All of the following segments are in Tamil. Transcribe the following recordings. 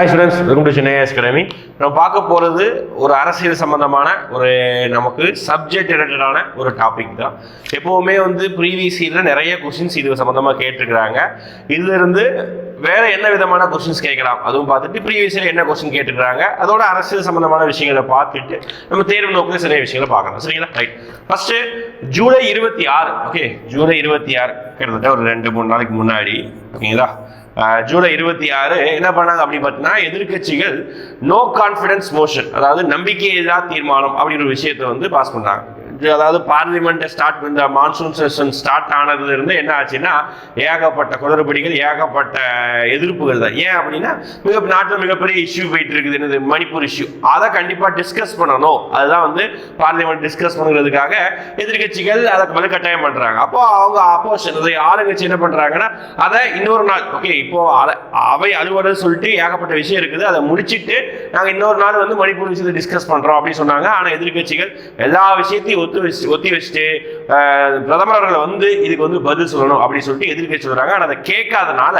Hi students welcome to Chennai academy நம்ம பார்க்க போகிறது ஒரு அரசியல் சம்மந்தமான ஒரு நமக்கு சப்ஜெக்ட் ரிலேட்டடான ஒரு டாபிக் தான். எப்போவுமே வந்து ப்ரீவியஸ் இயரில் நிறைய கொஷின்ஸ் இது சம்மந்தமாக கேட்டிருக்கிறாங்க. இதுலேருந்து வேற என்ன விதமான கொஸ்டின்ஸ் கேட்கலாம்? அதுவும் பார்த்துட்டு ப்ரீவியஸ் இயர் என்ன கொஸ்டின் கேட்டுக்கிறாங்க அதோட அரசியல் சம்பந்தமான விஷயங்களை பார்த்துட்டு நம்ம தேர்வு நோக்கில் சில விஷயங்களை பார்க்கலாம். சரிங்களா? ரைட் ஃபர்ஸ்ட் ஜூலை இருபத்தி ஆறு. ஓகே ஜூலை இருபத்தி ஆறு. கிட்டத்தட்ட ஒரு ரெண்டு மூணு நாளைக்கு முன்னாடி. ஓகேங்களா? ஜூலை இருபத்தி ஆறு என்ன பண்ணாங்க அப்படி பார்த்தீங்கன்னா எதிர்க்கட்சிகள் நோ கான்ஃபிடன்ஸ் மோஷன் அதாவது நம்பிக்கையில்லா தீர்மானம் அப்படின்ற ஒரு விஷயத்தை வந்து பாஸ் பண்ணாங்க. அதாவது பார்லிமெண்ட் ஸ்டார்ட் இந்த மான்சூன் செஷன் ஸ்டார்ட் ஆனதுல இருந்து என்ன ஆச்சுன்னா ஏகப்பட்ட குளறுபடிகள் ஏகப்பட்ட எதிர்ப்புகள் தான். ஏன் அப்படின்னா மிக நாட்டில் மிகப்பெரிய இஷ்யூ போயிட்டு இருக்குது. என்னது? மணிப்பூர் இஷ்யூ அதை கண்டிப்பாக டிஸ்கஸ் பண்ணணும். அதுதான் வந்து பார்லிமெண்ட் டிஸ்கஸ் பண்ணுறதுக்காக எதிர்க்கட்சிகள் அதை வலுக்கட்டாயம் பண்றாங்க. அப்போ அவங்க அப்போஷன் ஆளுங்கட்சி என்ன பண்றாங்கன்னா அதை இன்னொரு நாள் ஓகே இப்போ அவை அலுவலர் சொல்லிட்டு ஏகப்பட்ட விஷயம் இருக்குது. அதை முடிச்சிட்டு நாங்கள் இன்னொரு நாள் வந்து மணிப்பூர் விஷயத்தை டிஸ்கஸ் பண்றோம் அப்படின்னு சொன்னாங்க. ஆனால் எதிர்க்கட்சிகள் எல்லா விஷயத்தையும் ஒத்து வச்சு ஒத்தி வச்சுட்டு பிரதமர் அவர்களை வந்து இதுக்கு வந்து பதில் சொல்லணும் அப்படின்னு சொல்லிட்டு எதிர்கட்சி சொல்றாங்க. ஆனால் அதை கேட்காதனால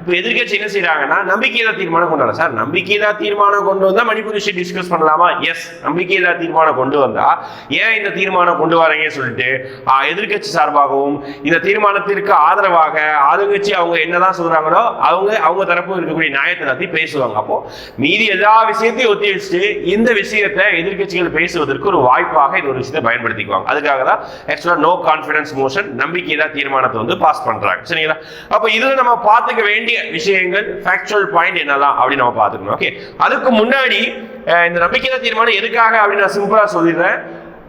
இப்போ எதிர்கட்சி என்ன செய்யறாங்கன்னா நம்பிக்கையில்லா தீர்மானம் கொண்டு வரலாம் சார் நம்பிக்கையில்லா தீர்மானம் கொண்டு வந்தா மணிப்பூர் விஷயம் டிஸ்கஸ் பண்ணலாமா? எஸ் நம்பிக்கையில்லா தீர்மானம் கொண்டு வந்தா ஏன் இந்த தீர்மானம் கொண்டு வரீங்கன்னு சொல்லிட்டு எதிர்கட்சி எதிர்க்கட்சி சார்பாகவும் இந்த தீர்மானத்திற்கு ஆதரவாக ஆளுங்கட்சி அவங்க என்னதான் சொல்றாங்களோ அவங்க அவங்க தரப்பு இருக்கக்கூடிய நியாயத்தை நடத்தி பேசுவாங்க. அப்போ மீதி எல்லா விஷயத்தையும் ஒத்தி வச்சுட்டு இந்த விஷயத்தை எதிர்க்கட்சிகள் பேசுவதற்கு ஒரு வாய்ப்பாக இது ஒரு விஷயத்தை பயன்படுத்திக்குவாங்க. அதுக்காக தான் ஆக்சுவலாக நோ கான்ஃபிடன்ஸ் மோஷன் நம்பிக்கையில்லா தீர்மானத்தை வந்து பாஸ் பண்ணுறாங்க சரிங்களா? அப்போ இதில் நம்ம பார்த்துக்க வேண்டிய விஷயங்கள் ஃபேக்சுவல் பாயிண்ட் என்னதான் அப்படின்னு நம்ம பார்த்துக்கணும். ஓகே அதுக்கு முன்னாடி இந்த நம்பிக்கை தான் தீர்மானம் எதுக்காக அப்படின்னு நான் சிம்பிளாக சொல்லிடுறேன்.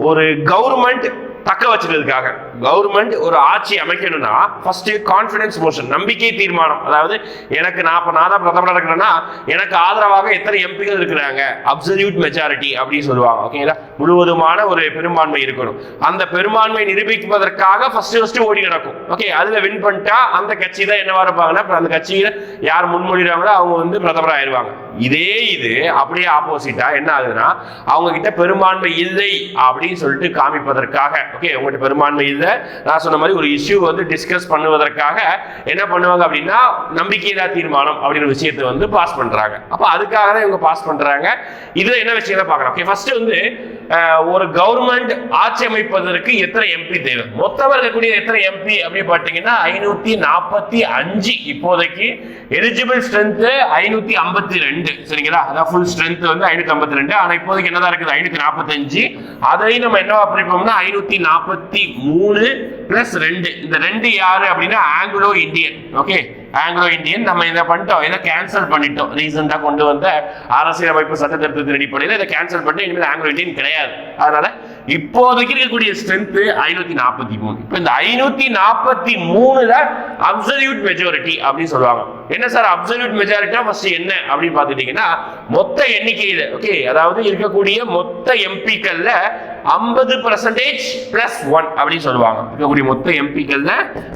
ஒரு கவர்மெண்ட் தக்க வச்சுக்கிறதுக்காக கவர்மெண்ட் ஒரு ஆட்சி அமைக்கணும்னா ஃபர்ஸ்ட் கான்ஃபிடன்ஸ் மோஷன் நம்பிக்கை தீர்மானம். அதாவது எனக்கு நான் இப்போ நான் தான் பிரதமராக இருக்கிறேன்னா எனக்கு ஆதரவாக எத்தனை எம்பிகள் இருக்கிறாங்க? அப்சல்யூட் மெஜாரிட்டி அப்படின்னு சொல்லுவாங்க ஓகேங்களா முழுவதுமான ஒரு பெரும்பான்மை இருக்கணும். அந்த பெரும்பான்மை நிரூபிப்பதற்காக ஃபர்ஸ்ட் ஃபர்ஸ்ட் ஓடி நடக்கும் ஓகே அதுல வின் பண்ணிட்டா அந்த கட்சி தான் என்னவா இருப்பாங்கன்னா அப்புறம் அந்த கட்சியில யார் முன்மொழிகிறாங்களோ அவங்க வந்து பிரதமர் ஆயிடுவாங்க. இதே இது அப்படியே ஆப்போசிட்டா என்ன ஆகுதுன்னா அவங்க கிட்ட பெரும்பான்மை இல்லை அப்படின்னு சொல்லிட்டு காமிப்பதற்காக ஓகே உங்கள்கிட்ட பெரும்பான்மை இல்லை நான் சொன்ன மாதிரி ஒரு இஷ்யூ வந்து டிஸ்கஸ் பண்ணுவதற்காக என்ன பண்ணுவாங்க அப்படின்னா நம்பிக்கையில்லா தீர்மானம் அப்படிங்கிற விஷயத்தை வந்து பாஸ் பண்றாங்க. அப்போ அதுக்காக தான் இவங்க பாஸ் பண்றாங்க. இதுல என்ன விஷயம் பார்க்கலாம். ஓகே ஃபர்ஸ்ட் வந்து ஒரு கவர்மெண்ட் ஆட்சி அமைப்பதற்கு எத்தனை எம்பி தேவை? மொத்தமாக இருக்கக்கூடிய எத்தனை எம்பி அப்படின்னு பார்த்தீங்கன்னா ஐநூத்தி நாற்பத்தி அஞ்சு இப்போதைக்கு எலிஜிபிள் ஸ்ட்ரென்த் ஐநூத்தி ஐம்பத்தி ரெண்டு. சரிங்களா? அதான் ஃபுல் ஸ்ட்ரென்த் வந்து ஐநூத்தி ஐம்பத்தி ரெண்டு. ஆனா இப்போதைக்கு என்னதான் இருக்குது? ஐநூத்தி நாற்பத்தஞ்சு அதையும் நம்ம என்னவா பிரிப்போம்னா ஐநூத்தி நாற்பத்தி மூணு பிளஸ் ரெண்டு. இந்த ரெண்டு யாரு அப்படின்னா Anglo Indian okay Anglo Indian நம்ம இதை பண்ணிட்டோம். இதை கேன்சல் பண்ணிட்டோம். ரீசெண்டாக கொண்டு வந்த அரசியலமைப்பு சட்ட திருத்தத்தின் அடிப்படையில் இதை கேன்சல் பண்ணி இனிமேல் ஆங்கிலோ இந்தியன் கிடையாது. அதனால இப்போதைக்கு இருக்கக்கூடிய ஸ்ட்ரென்த் ஐநூத்தி நாற்பத்தி மூணு. இப்போ இந்த ஐநூத்தி நாற்பத்தி மூணுல அப்சல்யூட் மெஜாரிட்டி அப்படின்னு சொல்லுவாங்க. என்ன சார் அப்சல்யூட் மெஜாரிட்டா ஃபர்ஸ்ட் என்ன அப்படின்னு பார்த்துட்டீங்கன்னா மொத்த எண்ணிக்கையில ஓகே அதாவது இருக்கக்கூடிய மொத்த எம்பிக்கள்ல ஐம்பது பர்சன்டேஜ் பிளஸ் ஒன் அப்படின்னு சொல்லுவாங்க. இருக்கக்கூடிய மொத்த எம்பிக்கள்ல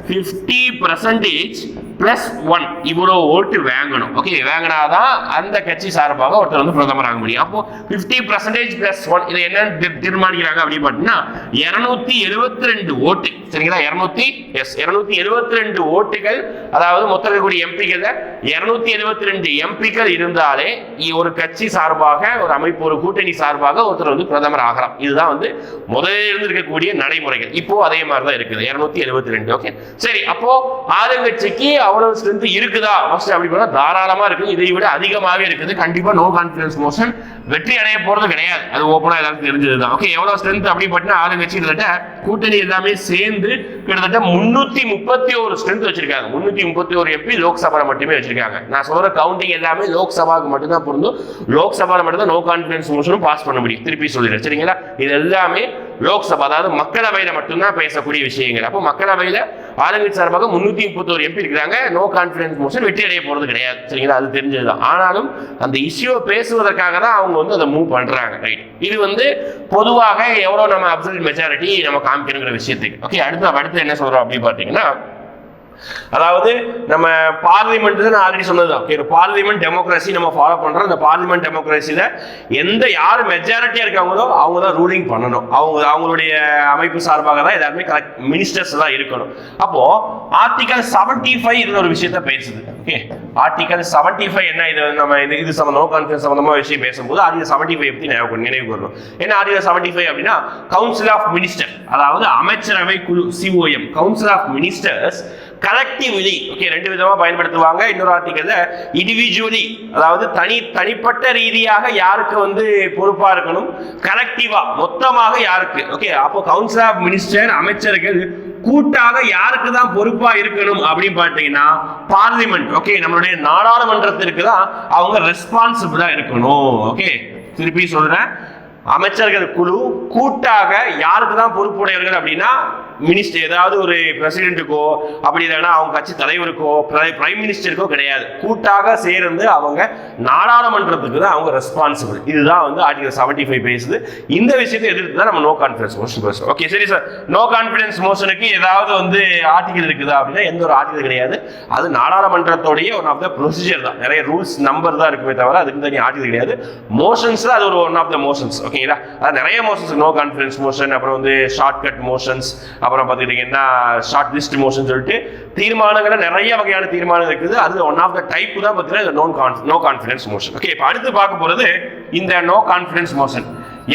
ஃபிஃப்டி பர்சன்டேஜ் பிளஸ் ஒன் இவ்வளோ ஓட்டு வாங்கணும். ஓகே வாங்கினாதான் அந்த கட்சி சார்பாக ஒருத்தர் வந்து பிரதமர் ஆக முடியும். அப்போ ஃபிஃப்டி பர்சன்டேஜ் பிளஸ் ஒன் இதை என்ன தீர்மானிக்கிறாங்க அப்படின்னு பார்த்தீங்கன்னா இரநூத்தி எழுபத்தி ரெண்டு ஓட்டு. சரிங்களா? இரநூத்தி எஸ் இரநூத்தி எழுபத்தி ரெண்டு ஓட்டுகள் அதாவது மொத்தம் இருக்கக்கூடிய எம்பிக்கள் இருநூத்தி எழுபத்தி ரெண்டு எம்பிக்கள் இருந்தாலே இ- ஒரு கட்சி சார்பாக ஒரு அமைப்பு ஒரு கூட்டணி சார்பாக ஒருத்தர் வந்து பிரதமர் ஆகலாம். இதுதான் வந்து முதலில் இருந்து இருக்கக்கூடிய நடைமுறைகள். இப்போ அதே மாதிரி தான் இருக்குது. இருநூத்தி எழுபத்தி ரெண்டு ஓகே சரி அப்போ ஆளுங்கட்சிக்கு அவ்வளவு ஸ்ட்ரென்த் இருக்குதா? ஃபர்ஸ்ட் அப்படி பார்த்தா தாராளமா இருக்குது இதை விட அதிகமாகவே இருக்குது. கண்டிப்பா நோ கான்ஃபிடன்ஸ் மோஷன் வெற்றி அடைய போறது கிடையாது. அது ஓப்பனா எல்லாருக்கும் தெரிஞ்சதுதான். ஓகே எவ்வளவு ஸ்ட்ரென்த் அப்படி பார்த்தீங்கன்னா ஆளுங்கட்சி கிட்டத்தட்ட கூட்டணி எல்லாமே சேர்ந்து கிட்டத்தட்ட முன்னூத்தி முப்பத்தி ஒரு ஸ்ட்ரென்த் வச்சிருக்காங்க. முன்னூத்தி முப்பத்தி ஒரு எம்பி லோக்சபாவில் மட்டுமே வச்சிருக்காங்க. நான் சொல்ற கவுண்டிங் எல்லாமே லோக்சபாவுக்கு மட்டும்தான் பொருந்தும். லோக்சபால மட்டும் தான் நோ கான்ஃபிடன்ஸ் மோஷனும் பாஸ் பண்ண முடியும். திருப்பி சொல்லிடுறேன். சரிங்களா? இது எல்லாமே லோக்சபா அதாவது மக்களவையில மட்டும்தான் பேசக்கூடிய விஷயங்கள். அப்போ மக்களவையில ஆளுங்கட்சி சார்பாக முன்னூத்தி முப்பத்தோரு எம்பி இருக்கிறாங்க. நோ கான்ஃபிடன்ஸ் மோஷன் வெற்றி அடைய போறது கிடையாது. சரிங்களா? அது தெரிஞ்சதுதான். ஆனாலும் அந்த இஷ்யூவை பேசுவதற்காக தான் அவங்க வந்து அதை மூவ் பண்றாங்க. ரைட் இது வந்து பொதுவாக எவ்வளவு நம்ம அப்சல்யூட் மெஜாரிட்டி நம்ம காமிக்கணுங்கிற விஷயத்துக்கு. ஓகே அடுத்து அடுத்து என்ன சொல்றோம் அப்படின்னு பார்த்தீங்கன்னா அதாவது நம்ம பார்லிமெண்ட் நான் ஆல்ரெடி சொன்னதுதான். ஓகே பார்லிமெண்ட் டெமோக்ரஸி நம்ம ஃபாலோ பண்றோம். அந்த பார்லிமெண்ட் டெமோக்ரஸியில எந்த யார் மெஜாரிட்டியா இருக்காங்களோ அவங்க தான் ரூலிங் பண்ணணும். அவங்க அவங்களுடைய அமைப்பு சார்பாக தான் எல்லாருமே கரெக்ட் மினிஸ்டர்ஸ் தான் இருக்கணும். அப்போ ஆர்டிகல் செவன்டி ஃபைவ் இதுல ஒரு விஷயத்த பேசுது. ஓகே ஆர்டிகல் செவன்டி ஃபைவ் என்ன இது? நம்ம இது இது சம்பந்தமா கான்ஃபரன்ஸ் சம்பந்தமா விஷயம் பேசும்போது ஆர்டிகல் செவன்டி ஃபைவ் பத்தி நினைவு நினைவு வரணும் என்ன ஆர்டிகல் செவன்டி ஃபைவ் அப்படின்னா கவுன்சில் ஆஃப் மினிஸ்டர் அதாவது அமைச்சரவை குழு COM council of ministers collectively okay ரெண்டு விதமாக பயன்படுத்துவாங்க. இன்னொரு ஆர்டிகல்ல இண்டிவிஜுவலி அதாவது தனி தனிப்பட்ட ரீதியாக யாருக்கு வந்து பொறுப்பாக இருக்கணும்? கலெக்டிவா மொத்தமாக யாருக்கு? ஓகே அப்போ கவுன்சில் ஆஃப் மினிஸ்டர் அமைச்சர்கள் கூட்டாக யாருக்கு தான் பொறுப்பா இருக்கணும் அப்படின்னு பார்த்தீங்கன்னா பார்லிமெண்ட் ஓகே நம்மளுடைய நாடாளுமன்றத்திற்கு தான் அவங்க ரெஸ்பான்சிபிளா இருக்கணும். ஓகே திருப்பி சொல்றேன். அமைச்சர்கள் குழு கூட்டாக யாருக்கு தான் பொறுப்புடையவர்கள் அப்படின்னா மினிஸ்டர் ஏதாவது ஒரு பிரசிடென்ட்டுக்கோ அப்படி இல்லைன்னா அவங்க கட்சி தலைவருக்கோ பிரைம் மினிஸ்டருக்கோ கிடையாது. கூட்டாக சேர்ந்து அவங்க நாடாளுமன்றத்துக்கு தான் அவங்க ரெஸ்பான்சிபிள் இதுதான் வந்து ஆர்டிகல் செவன்டி ஃபைவ் பேசுது. இந்த விஷயத்தை எதிர்த்து தான் நம்ம நோ கான்ஃபிடன்ஸ் மோஷன் பேசுவோம் ஓகே சரி சார் நோ கான்ஃபிடன்ஸ் மோஷனுக்கு ஏதாவது வந்து ஆர்டிகல் இருக்குதா அப்படின்னா எந்த ஒரு ஆர்டிகல் கிடையாது. அது நாடாளுமன்றத்தோடைய ஒன் ஆஃப் த ப்ரொசீஜர் தான். நிறைய ரூல்ஸ் நம்பர் தான் இருக்குமே தவிர அதுக்கு தனி ஆர்டிகல் கிடையாது. மோஷன்ஸ் அது ஒரு ஒன் ஆஃப் த மோஷன்ஸ் ஓகேங்களா அது நிறைய மோஷன்ஸ் நோ கான்ஃபிடன்ஸ் மோஷன் அப்புறம் வந்து ஷார்ட் கட் மோஷன்ஸ் அப்புறம் பார்த்துக்கிட்டிங்கன்னா ஷார்ட் லிஸ்ட் மோஷன் சொல்லிட்டு தீர்மானங்கள நிறைய வகையான தீர்மானம் இருக்குது. அது ஒன் ஆஃப் த டைப் தான் பார்த்தீங்கன்னா நோ கான்ஃபிடன்ஸ் மோஷன் ஓகே இப்போ அடுத்து பார்க்க போகிறது இந்த நோ கான்ஃபிடன்ஸ் மோஷன்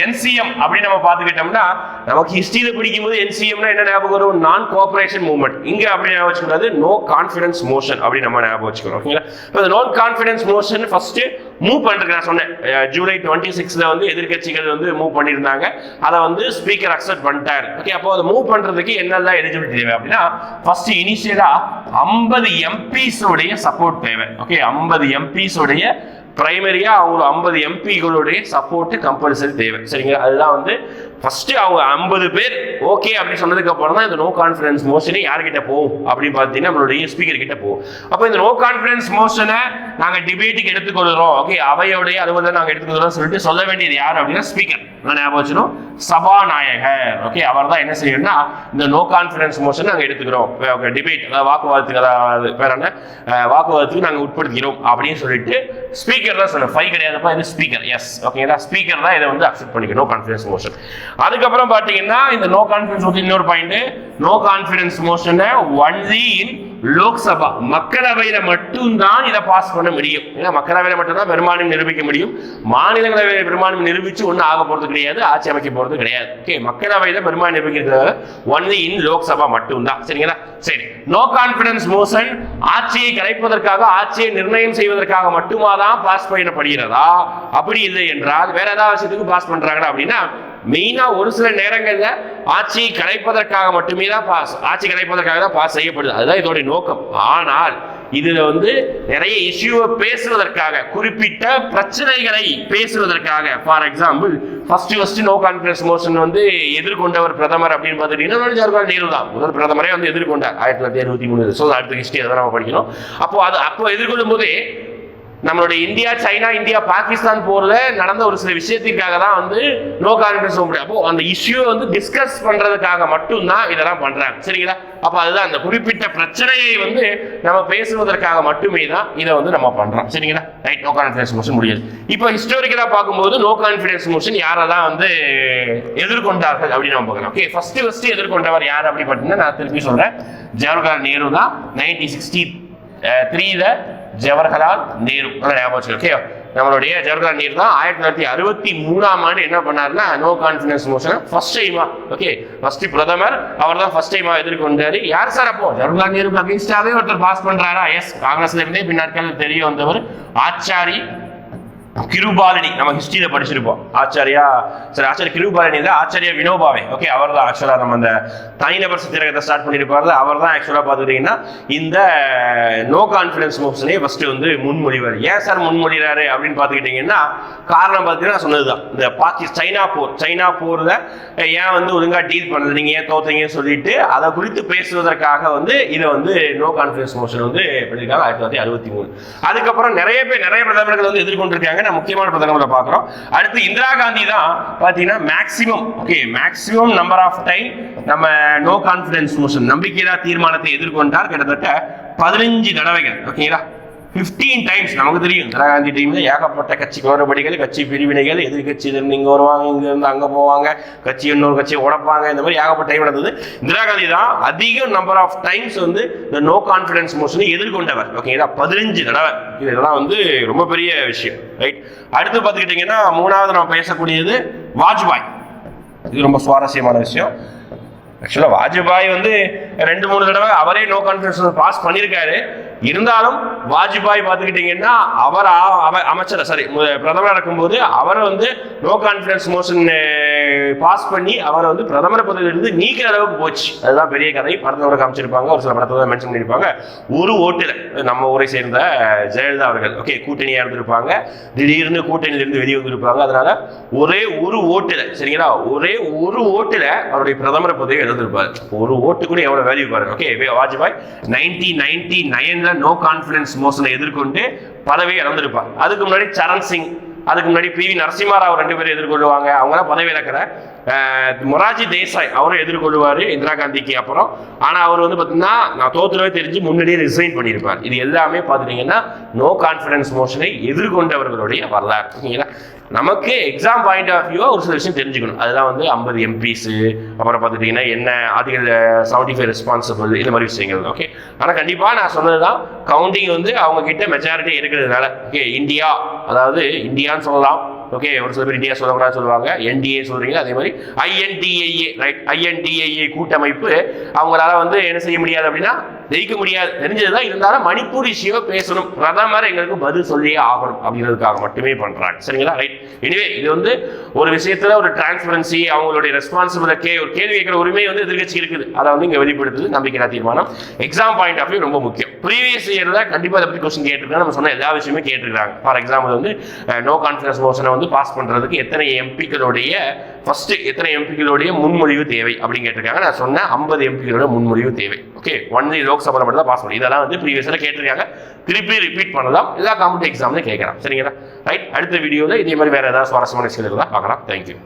என்சிஎம் அப்படின்னு நம்ம பார்த்துக்கிட்டோம்னா நமக்கு ஹிஸ்டரியில படிக்கும்போது என்சிஎம்னா என்ன ஞாபகம் வரும்? நான் கோஆபரேஷன் மூவ்மெண்ட் இங்கே அப்படி ஞாபகம் வச்சுக்கூடாது நோ கான்ஃபிடன்ஸ் மோஷன் அப்படின்னு நம்ம ஞாபகம் வச்சுக்கிறோம். ஓகேங்களா இப்போ இந்த கான்ஃபிடன்ஸ் மோஷன் ஃபர்ஸ்ட் மூவ் பண்ணுறதுக்கு நான் சொன்னேன். ஜூலை டுவெண்ட்டி சிக்ஸில் வந்து எதிர்க்கட்சிகள் வந்து மூவ் பண்ணியிருந்தாங்க. அதை வந்து ஸ்பீக்கர் அக்செப்ட் பண்ணிட்டாரு. ஓகே அப்போ அதை மூவ் பண்ணுறதுக்கு என்னெல்லாம் எலிஜிபிலிட்டி தேவை அப்படின்னா ஃபர்ஸ்ட் இனிஷியலாக ஐம்பது எம்பிஸ் உடைய சப்போர்ட் தேவை. ஓகே ஐம்பது எம்பிஸ் பிரைமரியாக அவங்க ஐம்பது எம்பிகளுடைய சப்போர்ட்டு கம்பல்சரி தேவை. சரிங்களா? அதுதான் வந்து ஃபஸ்ட்டு அவங்க ஐம்பது பேர் ஓகே அப்படி சொன்னதுக்கு அப்புறம் தான் இந்த நோ கான்ஃபிடன்ஸ் மோஷனே யார்கிட்ட போகும்? அப்படின்னு பார்த்தீங்கன்னா நம்மளுடைய ஸ்பீக்கர் கிட்ட போகும். அப்போ இந்த நோ கான்ஃபிடன்ஸ் மோஷனை நாங்கள் டிபேட்டுக்கு எடுத்துக்கொள்கிறோம். ஓகே அவையோடைய அலுவலர் நாங்கள் எடுத்துக்கொள்கிறோம் சொல்லிட்டு சொல்ல வேண்டியது யார் அப்படின்னா ஸ்பீக்கர் ஞாபகம் வச்சுக்கணும்? சபாநாயகர். ஓகே அவர் தான் என்ன செய்யணும்னா இந்த நோ கான்ஃபிடன்ஸ் மோஷன் நாங்கள் எடுத்துக்கிறோம். டிபேட் அதாவது வாக்குவாதத்துக்கு அதாவது வேற என்ன? வாக்குவாதத்துக்கு நாங்கள் உட்படுத்திக்கிறோம் அப்படின்னு சொல்லிட்டு ஸ்பீக்கர் தான் சொன்னேன் ஃபைவ் கிடையாதுப்பா இது ஸ்பீக்கர் எஸ் ஓகேங்களா ஸ்பீக்கர் தான் இதை வந்து அக்செப்ட் பண்ணிக்கணும் நோ கான்ஃபிடன்ஸ் மோஷன் அதுக்கப்புறம் பார்த்தீங்கன்னா இந்த நோ கான்ஃபிடன்ஸ் வந்து இன்னொரு பாயிண்ட் நோ கான்ஃபிடன்ஸ் மோஷனை ஒன்லி இன் லோக்சபா மக்களவையில மட்டும்தான் இதை பாஸ் பண்ண முடியும். ஏன்னா மக்களவையில மட்டும்தான் பெரும்பான்மை நிரூபிக்க முடியும்? மாநிலங்களவையில பெரும்பான்மை நிரூபிச்சு ஒன்றும் ஆக போறது கிடையாது ஆட்சி அமைக்க போறது கிடையாது. ஓகே மக்களவையில பெரும்பான்மை நிரூபிக்கிறது ஒன்லி இன் லோக்சபா மட்டும்தான். சரிங்களா? சரி. நோ கான்பிடன்ஸ் மோஷன் ஆட்சியை கலைப்பதற்காக ஆட்சியை நிர்ணயம் செய்வதற்காக மட்டுமா தான் பாஸ் பண்ணப்படுகிறதா? அப்படி இல்லை என்றால் வேற ஏதாவது விஷயத்துக்கு பாஸ் பண்றாங்க அப்படின்னா மெயினாக ஒரு சில நேரங்களில் ஆட்சியை கலைப்பதற்காக மட்டுமே தான் பாஸ் ஆட்சி கலைப்பதற்காக தான் பாஸ் செய்யப்படுது. அதுதான் இதோடைய நோக்கம். ஆனால் இதில் வந்து நிறைய இஷ்யூவை பேசுவதற்காக குறிப்பிட்ட பிரச்சனைகளை பேசுவதற்காக for example first first no confidence motion வந்து எதிர்கொண்டவர் பிரதமர் அப்படின்னு பார்த்துட்டீங்கன்னா ஜவஹர்லால் நேரு தான். முதல் பிரதமரே வந்து எதிர்கொண்டார். ஆயிரத்தி தொள்ளாயிரத்தி அறுபத்தி மூணு ஸோ அடுத்த ஹிஸ்டரி அதை நம்ம படிக்கணும். அப்போ அது அப்போ எதிர்கொள்ளும் போதே நம்மளுடைய இந்தியா சைனா இந்தியா பாகிஸ்தான் போரில் நடந்த ஒரு சில விஷயத்துக்காக தான் வந்து நோ கான்ஃபிடன்ஸ் அப்போ அந்த இஷ்யூவை வந்து டிஸ்கஸ் பண்றதுக்காக மட்டும்தான் இதெல்லாம் பண்றாங்க. சரிங்களா? அப்போ அதுதான் அந்த குறிப்பிட்ட பிரச்சனையை வந்து நம்ம பேசுவதற்காக மட்டுமே தான் இதை வந்து நம்ம பண்றோம். சரிங்களா? ரைட் நோ கான்ஃபிடன்ஸ் மோஷன் முடியாது. இப்போ ஹிஸ்டோரிக்கலாக பார்க்கும்போது நோ கான்ஃபிடன்ஸ் மோஷன் யாரெல்லாம் வந்து எதிர்கொண்டார்கள் அப்படின்னு நம்ம பார்க்கலாம். ஓகே ஃபர்ஸ்ட் ஃபர்ஸ்ட் எதிர்கொண்டவர் யார் அப்படி பார்த்தீங்கன்னா நான் திருப்பி சொல்றேன். ஜவஹர்லால் நேரு தான் நைன்டீன் சிக்ஸ்டி த்ரீல ஜவஹர்லால் நேரு. ஞாபகம் ஓகே நம்மளுடைய ஜவஹர்லால் நேரு தான் ஆயிரத்தி தொள்ளாயிரத்தி அறுபத்தி மூணாம் ஆண்டு என்ன பண்ணாருன்னா நோ கான்ஃபிடன்ஸ் மோஷன் ஃபர்ஸ்ட் டைமா ஓகே ஃபர்ஸ்ட் பிரதமர் அவர் தான் ஃபர்ஸ்ட் டைமா எதிர்கொண்டாரு. யார் சார் அப்போ? ஜவஹர்லால் நேருக்கு அகேன்ஸ்டாவே ஒருத்தர் பாஸ் பண்றாரா? எஸ் காங்கிரஸ்ல இருந்தே பின்னாட்கள் தெரிய வந்தவர் ஆச்சாரி கிருபாலினி. நம்ம ஹிஸ்டரியில படிச்சிருப்போம். ஆச்சாரியா சரி ஆச்சாரிய கிருபாலினி இல்லை ஆச்சாரியா வினோபாவே. ஓகே அவர் தான் ஆக்சுவலாக நம்ம அந்த தனிநபர் சத்திரகத்தை ஸ்டார்ட் பண்ணியிருப்பார்ல அவர் தான் ஆக்சுவலாக பார்த்துக்கிட்டீங்கன்னா இந்த நோ கான்ஃபிடன்ஸ் மூவ்ஸ்லேயே ஃபர்ஸ்ட் வந்து முன்மொழிவார். ஏன் சார் முன்மொழிகிறாரு அப்படின்னு பார்த்துக்கிட்டீங்கன்னா காரணம் பார்த்தீங்கன்னா சொன்னது தான் இந்த பாக்கி சைனா போர். சைனா போரில் ஏன் வந்து ஒழுங்காக டீல் பண்ணல? நீங்க ஏன் தோத்தீங்கன்னு சொல்லிட்டு அதை குறித்து பேசுவதற்காக வந்து இதை வந்து நோ கான்ஃபிடன்ஸ் மோஷன் வந்து பண்ணியிருக்காங்க ஆயிரத்தி தொள்ளாயிரத்தி அறுபத்தி மூணு. அதுக்கப்புறம் நிறைய பேர் நிறைய பிரதமர்கள் வந்து எதிர்கொண்டிருக்காங்க. நம்ம முக்கியமான புத்தகங்களை பார்க்குறோம். அடுத்து இந்திரா காந்தி தான் பார்த்தீங்கன்னா maximum okay maximum number of time நம்ம நோ கான்ஃபிடன்ஸ் மோஷன் நம்பிக்கையில்லா தீர்மானத்தை எதிர்கொண்டார் கிட்டத்தட்ட பதினஞ்சு தடவைகள் ஓகேங்களா 15 டைம்ஸ் நமக்கு தெரியும். இந்திரா காந்தி டைம்ல ஏகப்பட்ட கட்சி குளறுபடிகள் கட்சி பிரிவினைகள் எதிர்கட்சியில இருந்து இங்க வருவாங்க இங்க இருந்து அங்க போவாங்க கட்சி இன்னொரு கட்சியை உடைப்பாங்க இந்த மாதிரி ஏகப்பட்ட டைம் நடந்தது. இந்திரா காந்தி தான் அதிக நம்பர் ஆஃப் டைம்ஸ் வந்து இந்த நோ கான்ஃபிடன்ஸ் மோஷனை எதிர்கொண்டவர். ஓகேங்களா பதினஞ்சு தடவை. இதெல்லாம் வந்து ரொம்ப பெரிய விஷயம் ரைட் அடுத்து பார்த்துக்கிட்டிங்கன்னா மூணாவது நம்ம பேசக்கூடியது வாஜ்பாய். இது ரொம்ப சுவாரஸ்யமான விஷயம். ஆக்சுவலாக வாஜ்பாய் வந்து ரெண்டு மூணு தடவை அவரே நோ கான்ஃபிடன்ஸ் பாஸ் பண்ணியிருக்காரு. இருந்தாலும் வாஜ்பாய் பார்த்துக்கிட்டிங்கன்னா அவர் ஆ- அமைச்சர் சாரி பிரதமராக இருக்கும்போது அவர் வந்து நோ கான்ஃபிடன்ஸ் மோஷன் பாஸ் பண்ணி அவரை வந்து பிரதமர் பதவியிலிருந்து நீக்கிற அளவுக்கு போச்சு. அதுதான் பெரிய கதை. படத்தில் காமிச்சிருப்பாங்க. ஒரு சில படத்தை தான் மென்ஷன் பண்ணியிருப்பாங்க. ஒரு ஓட்டுல நம்ம ஊரை சேர்ந்த ஜெயலலிதா அவர்கள். ஓகே கூட்டணியாக இருந்திருப்பாங்க. திடீர்னு கூட்டணியிலிருந்து வெளியே வந்திருப்பாங்க. அதனால ஒரே ஒரு ஓட்டுல சரிங்களா? ஒரே ஒரு ஓட்டுல அவருடைய பிரதமர் பதவி இழந்திருப்பாரு. ஒரு ஓட்டு கூட எவ்வளவு வேல்யூ பாருங்க ஓகே வாஜ்பாய் நைன்டீன் நைன்டி நைன்ல நோ கான்ஃபிடன்ஸ் மோஷனை எதிர்கொண்டு பதவியை இழந்திருப்பார். அதுக்கு முன்னாடி சரண் சிங் அதுக்கு முன்னாடி பி வி நரசிம்மாராவ் ரெண்டு பேரும் எதிர்கொள்வாங்க அவங்களாம் பதவி இழக்கிற மொராஜி மொரார்ஜி தேசாய் அவரும் எதிர்கொள்வார் இந்திரா காந்திக்கு அப்புறம். ஆனால் அவர் வந்து பார்த்தீங்கன்னா நான் தோத்துறவே தெரிஞ்சு முன்னாடியே ரிசைன் பண்ணியிருப்பார் இது எல்லாமே பார்த்துட்டீங்கன்னா நோ கான்ஃபிடன்ஸ் மோஷனை எதிர்கொண்டவர்களுடைய வரலாறு. ஓகேங்களா நமக்கு எக்ஸாம் பாயிண்ட் ஆஃப் வியூவாக ஒரு சில விஷயம் தெரிஞ்சுக்கணும். அதுதான் வந்து ஐம்பது எம்பிஸ் அப்புறம் பார்த்துட்டிங்கன்னா என்ன ஆர்டிகல் செவன்டி ஃபைவ் ரெஸ்பான்சிபிள் இந்த மாதிரி விஷயங்கள். ஓகே ஆனால் கண்டிப்பாக நான் சொன்னது தான் கவுண்டிங் வந்து அவங்க கிட்ட மெஜாரிட்டி இருக்கிறதுனால ஓகே இந்தியா அதாவது இந்தியான்னு சொல்லலாம். ஓகே ஒரு சில பேர் இந்தியா சொல்லக்கூடாது சொல்லுவாங்க. என்டிஏ சொல்றீங்க அதே மாதிரி ஐஎன்டிஏஏ ரைட் ஐஎன்டிஏஏ கூட்டமைப்பு அவங்களால வந்து என்ன செய்ய முடியாது அப்படின்னா ஜெயிக்க முடியாது. தெரிஞ்சதுதான் இருந்தாலும் மணிப்பூர் இஷ்யூவை பேசணும். பிரதமர் எங்களுக்கு பதில் சொல்லியே ஆகணும் அப்படிங்கிறதுக்காக மட்டுமே பண்றாங்க. சரிங்களா? ரைட் எனிவே இது வந்து ஒரு விஷயத்துல ஒரு டிரான்ஸ்பரன்சி அவங்களுடைய ரெஸ்பான்சிபிலிட்டி கே ஒரு கேள்வி கேட்கிற உரிமை வந்து எதிர்கட்சி இருக்குது. அதை வந்து இங்க வெளிப்படுத்துது நம்பிக்கை தீர்மானம். எக்ஸாம் பாயிண்ட் ஆஃப் வியூ ரொம்ப முக்கியம். ப்ரீவியஸ் இயர்ல கண்டிப்பா அதை பத்தி கொஸ்டின் கேட்டிருக்காங்க. நம்ம சொன்ன எல்லா விஷயமே கேட்டிருக்காங்க ஃபார் எக்ஸாம்பிள் வந்து நோ கான்ஃபிடன்ஸ் மோஷனை வந்து பாஸ் பண்ணுறதுக்கு எத்தனை எம்பிக்களுடைய ஃபஸ்ட்டு எத்தனை எம்பிக்களுடைய முன்மொழிவு தேவை அப்படின்னு கேட்டிருக்காங்க. நான் சொன்னேன் ஐம்பது எம்பிக்களோட முன்மொழிவு தேவை. ஓகே ஒன்லி லோக்சபாவில் மட்டும் தான் பாஸ் பண்ணி. இதெல்லாம் வந்து ப்ரீவியஸில் கேட்டிருக்காங்க. திருப்பி ரிப்பீட் பண்ணலாம். எல்லா காம்படிட்டிவ் எக்ஸாம்லையும் கேட்குறேன் சரிங்களா? ரைட் அடுத்த வீடியோவில் இதே மாதிரி வேறு ஏதாவது சுவாரஸ்யமான விஷயங்கள் தான் பார்க்கலாம். தேங்க்யூ